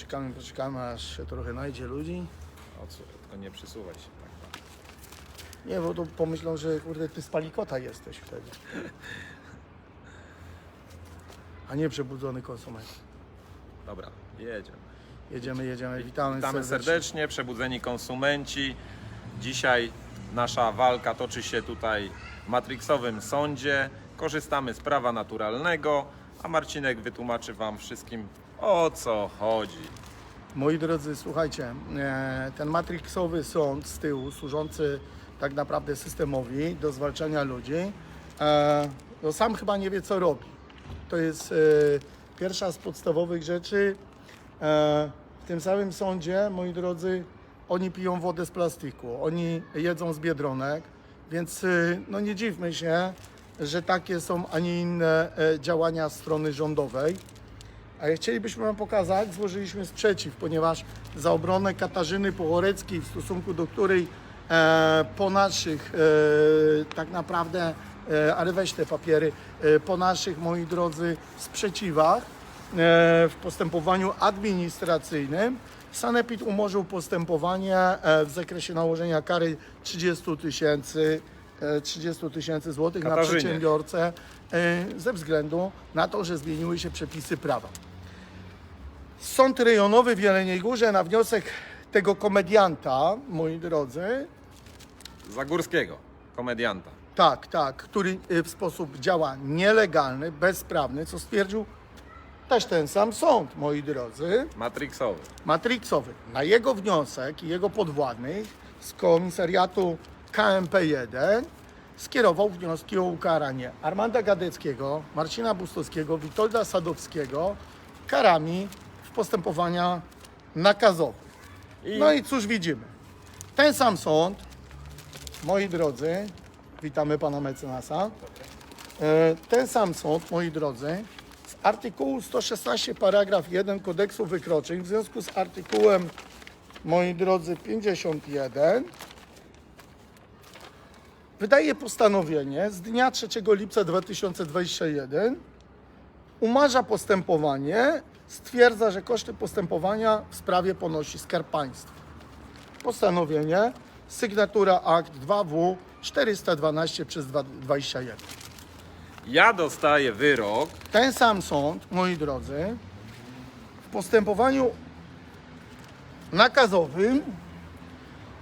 Poczekamy, poczekamy, aż się trochę najdzie ludzi. Odsłuch, tylko nie przysuwaj się tak. Nie, bo to pomyślą, że kurde, ty z palikota jesteś wtedy. A nie przebudzony konsument. Dobra, jedziemy. Jedziemy, jedziemy, witamy, Witamy serdecznie, przebudzeni konsumenci. Dzisiaj nasza walka toczy się tutaj w Matrixowym sądzie. Korzystamy z prawa naturalnego, a Marcinek wytłumaczy Wam wszystkim o co chodzi. Moi drodzy, słuchajcie, e, ten matrixowy sąd z tyłu, służący tak naprawdę systemowi do zwalczania ludzi, e, no sam chyba nie wie, co robi. To jest e, pierwsza z podstawowych rzeczy. W tym samym sądzie, moi drodzy, oni piją wodę z plastiku, oni jedzą z biedronek, więc no nie dziwmy się, że takie są, a nie inne działania strony rządowej. A chcielibyśmy Wam pokazać, złożyliśmy sprzeciw, ponieważ za obronę Katarzyny Pochoreckiej, w stosunku do której e, po naszych, e, tak naprawdę, e, ale weź te papiery, e, po naszych, moi drodzy, sprzeciwach e, w postępowaniu administracyjnym, Sanepid umorzył postępowanie e, w zakresie nałożenia kary 30 tysięcy e, 30 tysięcy złotych na Katarzynie. przedsiębiorcę e, ze względu na to, że zmieniły się przepisy prawa. Sąd rejonowy w Jeleniej Górze na wniosek tego komedianta, moi drodzy, Zagórskiego, komedianta. tak, tak, który y, w sposób działa nielegalny, bezprawny, co stwierdził też ten sam sąd, moi drodzy, Matrixowy. matrixowy. Na jego wniosek i jego podwładnych z komisariatu KMP1 skierował wnioski o ukaranie Armanda Gadeckiego, Marcina Bustowskiego, Witolda Sadowskiego karami postępowania nakazowych. No i cóż widzimy? Ten sam sąd, moi drodzy, witamy pana mecenasa. E, Ten sam sąd, moi drodzy, z artykułu 116 paragraf 1 kodeksu wykroczeń w związku z artykułem, moi drodzy, 51 wydaje postanowienie z dnia 3 lipca 2021 umarza postępowanie, stwierdza, że koszty postępowania w sprawie ponosi Skarb Państwa. Postanowienie, sygnatura akt 2W 412 przez 21. ja dostaję wyrok. Ten sam sąd, moi drodzy, w postępowaniu nakazowym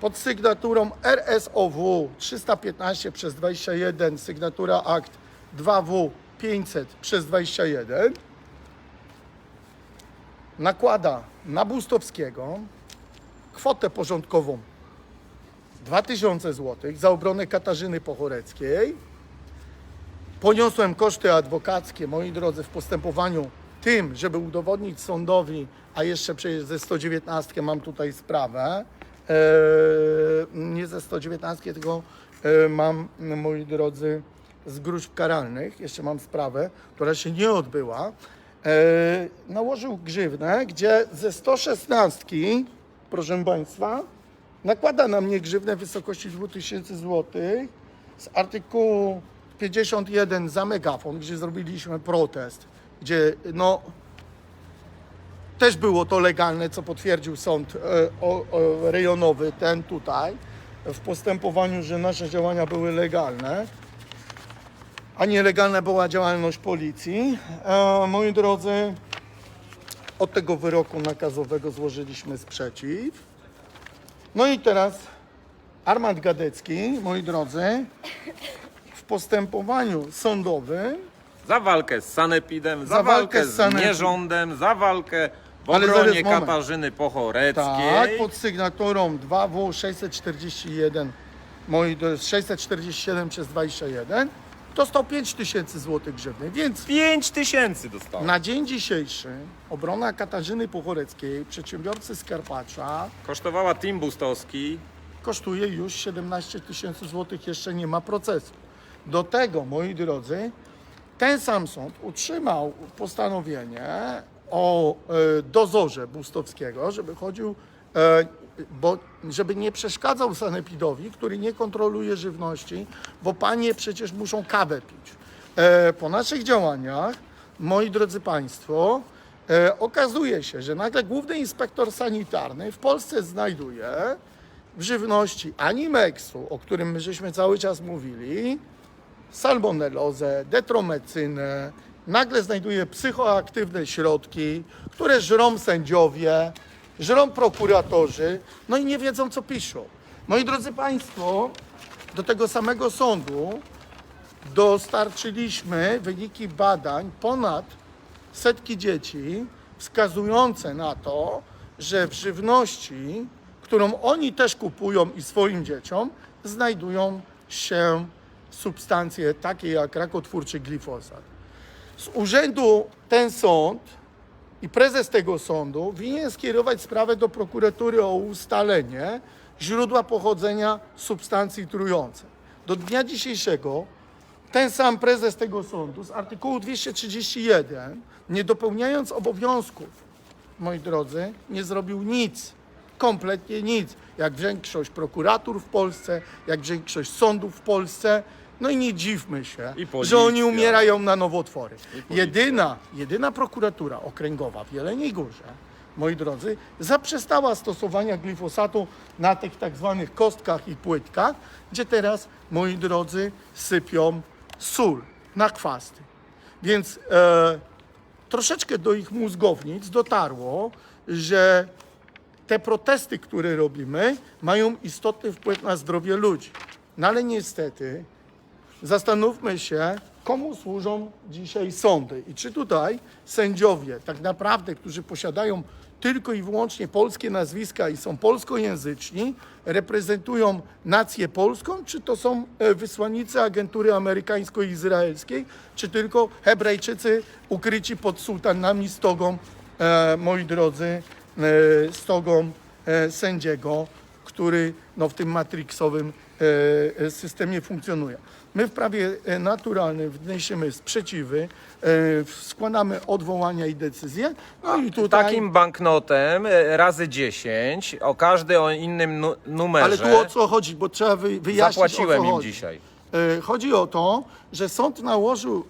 pod sygnaturą RSOW 315 przez 21, sygnatura akt 2W 500 przez 21, nakłada na Bustowskiego kwotę porządkową 2000 zł za obronę Katarzyny Pochoreckiej. Poniosłem koszty adwokackie, moi drodzy, w postępowaniu tym, żeby udowodnić sądowi, a jeszcze ze 119 mam tutaj sprawę, e, nie ze 119, tylko e, mam, moi drodzy, z gruźb karalnych, jeszcze mam sprawę, która się nie odbyła, nałożył grzywnę, gdzie ze 116, proszę Państwa, nakłada na mnie grzywnę w wysokości 2000 zł z artykułu 51 za megafon, gdzie zrobiliśmy protest, gdzie no też było to legalne, co potwierdził sąd e, rejonowy, ten tutaj, w postępowaniu, że nasze działania były legalne, a nielegalna była działalność policji. E, moi drodzy, od tego wyroku nakazowego złożyliśmy sprzeciw. No i teraz Armand Gadecki, moi drodzy, w postępowaniu sądowym, Za walkę z Sanepidem, za, Za walkę walkę z z nierządem, za walkę w Ale obronie zaraz, moment. Katarzyny Pochoreckiej. tak, pod sygnaturą 2W 641, moi jest 647 przez 21, dostał 5 tysięcy złotych grzywny, więc 5 tysięcy dostał. na dzień dzisiejszy obrona Katarzyny Pochoreckiej, przedsiębiorcy z Karpacza, Kosztowała Tim Bustowski. kosztuje już 17 tysięcy złotych, jeszcze nie ma procesu. Do tego, moi drodzy, ten sam sąd utrzymał postanowienie o e, dozorze Bustowskiego, żeby chodził, e, bo, żeby nie przeszkadzał sanepidowi, który nie kontroluje żywności, bo panie przecież muszą kawę pić. E, po naszych działaniach, moi drodzy Państwo, e, okazuje się, że nagle główny inspektor sanitarny w Polsce znajduje w żywności animexu, o którym my żeśmy cały czas mówili, salmonellozę, detromecynę, nagle znajduje psychoaktywne środki, które żrą sędziowie, żrą prokuratorzy, no i nie wiedzą, co piszą. Moi drodzy Państwo, do tego samego sądu dostarczyliśmy wyniki badań ponad setki dzieci, wskazujące na to, że w żywności, którą oni też kupują i swoim dzieciom, znajdują się substancje takie jak rakotwórczy glifosat. Z urzędu ten sąd i prezes tego sądu winien skierować sprawę do prokuratury o ustalenie źródła pochodzenia substancji trującej. Do dnia dzisiejszego ten sam prezes tego sądu z artykułu 231, nie dopełniając obowiązków, moi drodzy, nie zrobił nic, kompletnie nic, jak większość prokuratur w Polsce, jak większość sądów w Polsce. No i nie dziwmy się, I że oni umierają na nowotwory. Jedyna, jedyna prokuratura okręgowa w Jeleniej Górze, moi drodzy, zaprzestała stosowania glifosatu na tych tak zwanych kostkach i płytkach, gdzie teraz, moi drodzy, sypią sól na chwasty. Więc e, troszeczkę do ich mózgownic dotarło, że te protesty, które robimy, mają istotny wpływ na zdrowie ludzi. No ale niestety zastanówmy się, komu służą dzisiaj sądy i czy tutaj sędziowie, tak naprawdę, którzy posiadają tylko i wyłącznie polskie nazwiska i są polskojęzyczni, reprezentują nację polską, czy to są e, wysłannicy agentury amerykańsko-izraelskiej, czy tylko Hebrajczycy ukryci pod sułtanami stogą, e, moi drodzy, e, stogą e, sędziego, który no, w tym matrixowym e, e, systemie funkcjonuje. My w prawie e, naturalnym wniesiemy sprzeciwy, e, składamy odwołania i decyzje. No i tutaj. Takim banknotem e, razy 10, o każdy o innym nu- numerze. Ale tu o co chodzi, bo trzeba wy, wyjaśnić Zapłaciłem o co im chodzi. dzisiaj. Chodzi o to, że sąd nałożył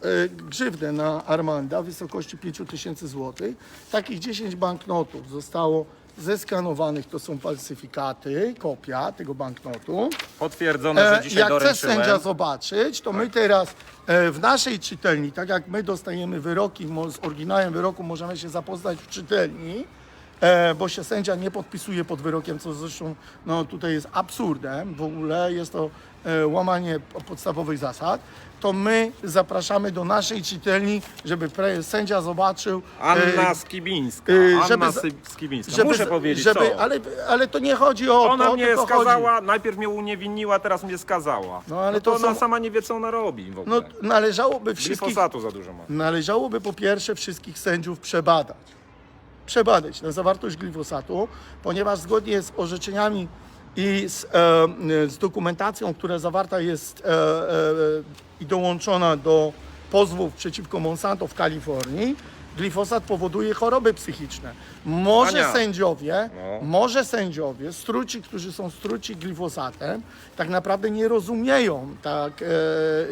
grzywnę na Armanda w wysokości 5 tysięcy złotych. Takich 10 banknotów zostało zeskanowanych, to są falsyfikaty, kopia tego banknotu. Potwierdzone, E, że dzisiaj Jak chce doręczyłem. sędzia zobaczyć, to my teraz e, w naszej czytelni, tak jak my dostajemy wyroki, mo- z oryginałem wyroku możemy się zapoznać w czytelni, e, bo się sędzia nie podpisuje pod wyrokiem, co zresztą no, tutaj jest absurdem, w ogóle jest to e, łamanie po- podstawowych zasad, to my zapraszamy do naszej czytelni, żeby pre- sędzia zobaczył. e, Anna Skibińska. e, Anna żeby Skibińska. żeby, Muszę powiedzieć, żeby, co? ale, ale to nie chodzi o Ona to, mnie tylko chodzi. skazała, najpierw mnie uniewinniła, teraz mnie skazała. No, ale to, to ona są- sama nie wie, co ona robi w ogóle. No, należałoby wszystkich Glifosatu za dużo ma. Należałoby po pierwsze wszystkich sędziów przebadać. Przebadać na zawartość glifosatu, ponieważ zgodnie z orzeczeniami i z, e, z dokumentacją, która zawarta jest e, e, i dołączona do pozwów przeciwko Monsanto w Kalifornii, glifosat powoduje choroby psychiczne. Może Ania. sędziowie, No. może sędziowie, struci, którzy są struci glifosatem, tak naprawdę nie rozumieją tak, e,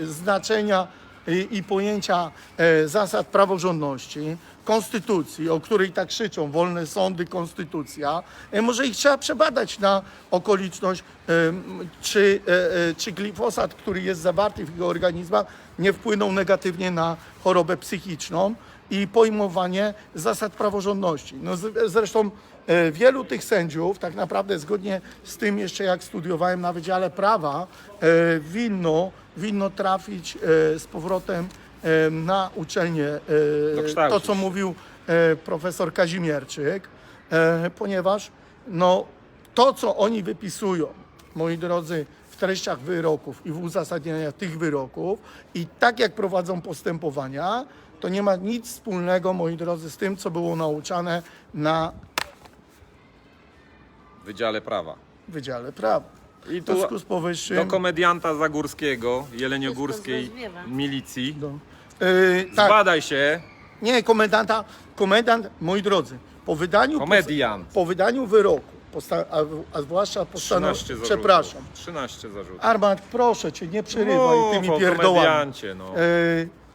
znaczenia i, i pojęcia e, zasad praworządności, konstytucji, o której tak krzyczą, wolne sądy, konstytucja. E, może ich trzeba przebadać na okoliczność, e, czy, e, czy glifosat, który jest zawarty w ich organizmach, nie wpłynął negatywnie na chorobę psychiczną i pojmowanie zasad praworządności. No zresztą wielu tych sędziów, tak naprawdę zgodnie z tym jeszcze jak studiowałem na Wydziale Prawa, winno, winno trafić z powrotem na uczelnię e, to, co mówił e, profesor Kazimierczyk, e, ponieważ no, to, co oni wypisują, moi drodzy, w treściach wyroków i w uzasadnieniach tych wyroków i tak jak prowadzą postępowania, to nie ma nic wspólnego, moi drodzy, z tym, co było nauczane na Wydziale Prawa. Wydziale Prawa. I W tu związku z powyższym... do komedianta Zagórskiego, jeleniogórskiej Wszystko milicji. no, yy, tak, Zbadaj się, nie, komendanta, komendant, moi drodzy, po wydaniu, Komediant. po wydaniu wyroku, posta- a, a zwłaszcza postanowieniu, 13 zarzutów. przepraszam, 13 zarzutów. Armand, proszę cię, nie przerywaj Mów tymi pierdołami. komediancie, no. E,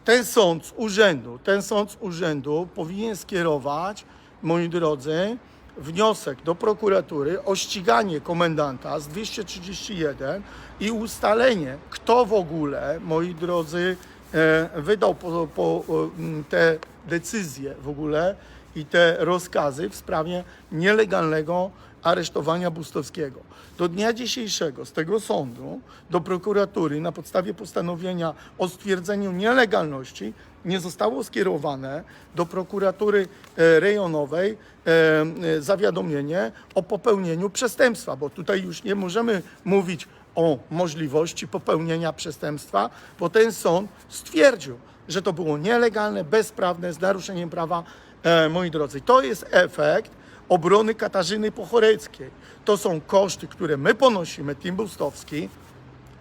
ten sąd z urzędu, ten sąd z urzędu powinien skierować, moi drodzy, wniosek do prokuratury o ściganie komendanta z 231 i ustalenie, kto w ogóle, moi drodzy, e, wydał po, po, te decyzje w ogóle i te rozkazy w sprawie nielegalnego aresztowania Bustowskiego. Do dnia dzisiejszego z tego sądu do prokuratury na podstawie postanowienia o stwierdzeniu nielegalności nie zostało skierowane do prokuratury e, rejonowej e, e, zawiadomienie o popełnieniu przestępstwa, bo tutaj już nie możemy mówić o możliwości popełnienia przestępstwa, bo ten sąd stwierdził, że to było nielegalne, bezprawne, z naruszeniem prawa. Moi drodzy, to jest efekt obrony Katarzyny Pochoreckiej. To są koszty, które my ponosimy, Tim Bustowski,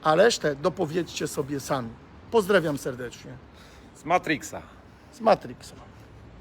a resztę dopowiedzcie sobie sami. Pozdrawiam serdecznie Matrixa. z Matrixa.